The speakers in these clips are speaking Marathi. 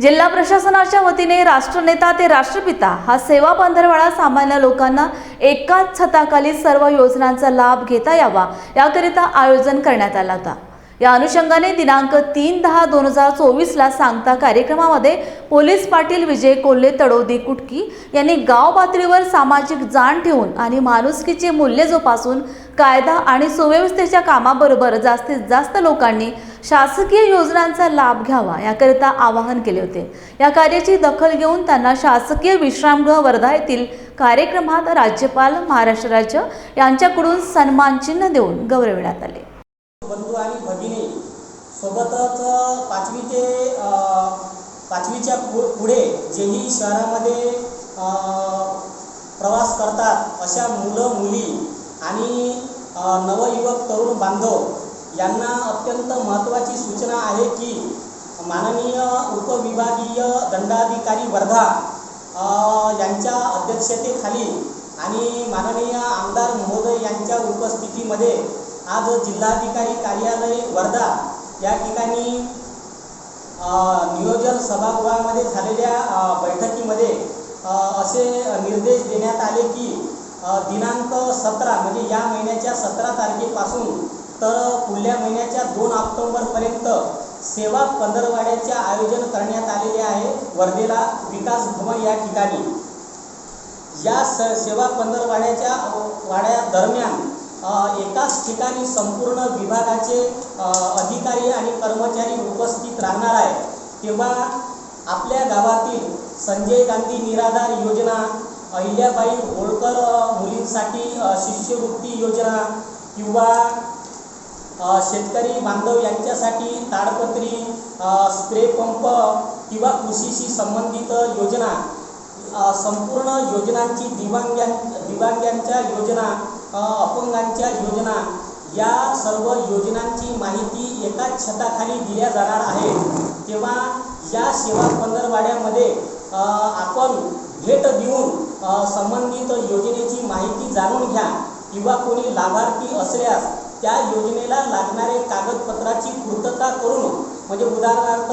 जिल्हा प्रशासनाच्या वतीने राष्ट्रनेता ते राष्ट्रपिता हा सेवा पंधरवाडा सामान्य लोकांना एकाच छताखाली सर्व योजनांचा लाभ घेता यावा याकरिता आयोजन करण्यात आला होता. या अनुषंगाने दिनांक तीन दहा दोन हजार चोवीसला सांगता कार्यक्रमामध्ये पोलीस पाटील विजय कोल्हे तडोदी कुटकी यांनी गाव पातळीवर सामाजिक जाण ठेवून आणि माणुसकीचे मूल्य जोपासून कायदा आणि सुव्यवस्थेच्या कामाबरोबर जास्तीत जास्त लोकांनी शासकीय योजनांचा लाभ घ्यावा याकरिता आवाहन केले होते. या कार्याची दखल घेऊन त्यांना शासकीय विश्रामगृह वर्धा येथील कार्यक्रमात राज्यपाल महाराष्ट्र राज्य यांच्याकडून सन्मान चिन्ह देऊन गौरविण्यात आले. बंधू आणि भगिनी सोबतच पाचवी ते पाचवीच्या पु पुढे जेही शहरामध्ये प्रवास करतात अशा मुलं मुली आणि नवयुवक तरुण बांधव यांना अत्यंत महत्त्वाची सूचना आहे की माननीय उपविभागीय दंडाधिकारी वर्धा यांच्या अध्यक्षतेखाली आणि माननीय आमदार महोदय यांच्या उपस्थितीमध्ये आज जिल्हाधिकारी कार्यालय वर्धा या ठिकाणी नियोजन सभागृहामध्ये झालेल्या बैठकीमध्ये असे निर्देश देण्यात आले की दिनांक सतरा म्हणजे या महिन्याच्या सतरा तारखेपासून तर पुढल्या महिन्याच्या दोन ऑक्टोबरपर्यंत सेवा पंधरवाड्याचे आयोजन करण्यात आलेले आहे वर्धेला विकास भवन या ठिकाणी. या स सेवा पंधरवाड्याच्या वाड्या दरम्यान एकाच ठिकाणी संपूर्ण विभागाचे अधिकारी आणि कर्मचारी उपस्थित राहणार आहे. तेव्हा आपल्या गावातील संजय गांधी निराधार योजना अहिल्याबाई होळकर मुलींसाठी शिष्यवृत्ती योजना किंवा शेतकरी बांधव यांच्यासाठी ताडपत्री स्प्रे पंप किंवा कृषीशी संबंधित योजना संपूर्ण योजनांची दिव्यांगां दिव्यांग्यांच्या योजना अपंगांच्या योजना या सर्व योजनांची माहिती एकाच छताखाली दिल्या जाणार आहे तेव्हा या सेवा पंधरवाड्यामध्ये आपण भेट देऊन संबंधित योजनेची माहिती जाणून घ्या किंवा कोणी लाभार्थी असल्यास त्या योजनेला लागणारे कागदपत्राची पूर्तता करून म्हणजे उदाहरणार्थ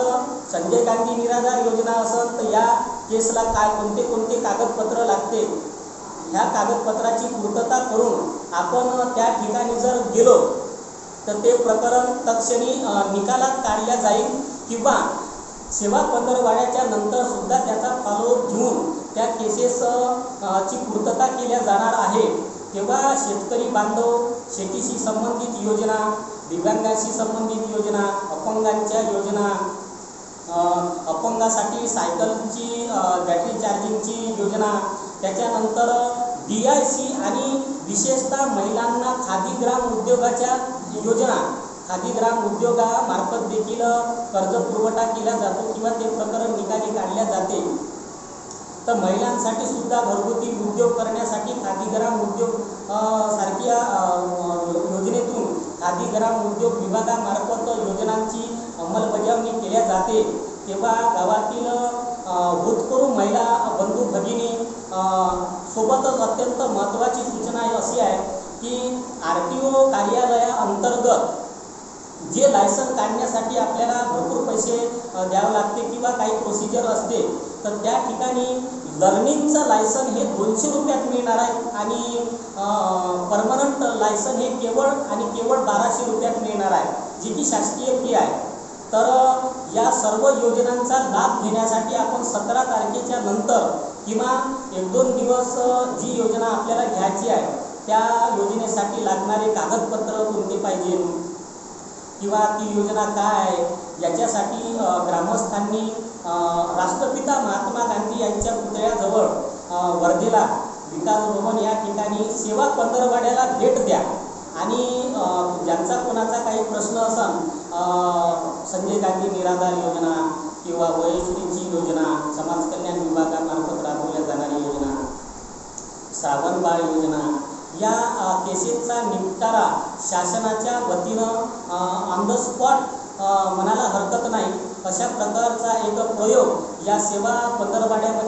संजय गांधी निराधार योजना असेल तर या केसला काय कोणते कोणते कागदपत्र लागते? ह्या कागदपत्राची पूर्तता करून आपण त्या ठिकाणी जर गेलो तर ते प्रकरण तत्क्षणी निकालात काढल्या जाईल किंवा सेवा पंधरवाड्याच्या नंतर सुद्धा त्याचा फॉलोअप घेऊन त्या केसेस ची पूर्तता केल्या जाणार आहे. तेव्हा शेतकरी बांधव शेतीशी संबंधित योजना दिव्यांगाशी संबंधित योजना अपंगांच्या योजना अपंगासाठी सायकलची बॅटरी चार्जिंगची योजना त्याच्यानंतर डी आय सी आणि विशेषतः महिलांना खादी ग्राम उद्योगाच्या योजना. खादी ग्राम उद्योगामार्फत देखील कर्ज पुरवठा केला जातो किंवा ते प्रकरण निकाली काढल्या जाते. तर महिलांसाठी सुद्धा घरगुती उद्योग करण्यासाठी खादी ग्राम उद्योग सारख्या योजनेतून खादी ग्राम उद्योग विभागामार्फत योजनांची अंमलबजावणी केल्या जाते. तेव्हा गावातील अ, होतकरू महिला बंधू भगिनी सोबतच अत्यंत महत्त्वाची सूचना अशी आहे की आर टी ओ कार्यालयाअंतर्गत जे लायसन काढण्यासाठी आपल्याला भरपूर पैसे द्यावे लागते किंवा काही प्रोसिजर असते तर त्या ठिकाणी लर्निंगचं लायसन हे दोनशे रुपयात मिळणार आहे आणि परमनंट लायसन हे केवळ आणि केवळ बाराशे रुपयात मिळणार आहे जी की शासकीय फी आहे. तर या सर्व योजनांचा लाभ घेण्यासाठी आपण सतरा तारखेच्या नंतर किंवा एक दोन दिवस जी योजना आपल्याला घ्यायची आहे त्या योजनेसाठी लागणारे कागदपत्र कोणते पाहिजे? किंवा ती योजना काय? आहे याच्यासाठी ग्रामस्थांनी राष्ट्रपिता महात्मा गांधी यांच्या पुतळ्याजवळ वर्धेला विकास भवन या ठिकाणी सेवा पंधरवाड्याला भेट द्या. आणि ज्यांचा कोणाचा काही प्रश्न असेल संजय गांधी निराधार योजना किंवा वयोश्रीची योजना समाज कल्याण विभागामार्फत राबवल्या जाणारी योजना श्रावण बाळ योजना या केसेसचा निपटारा शासनाच्या वतीनं ऑन द स्पॉट म्हणायला हरकत नाही. अशा प्रकारचा एक प्रयोग या सेवा पंधरवाड्यामध्ये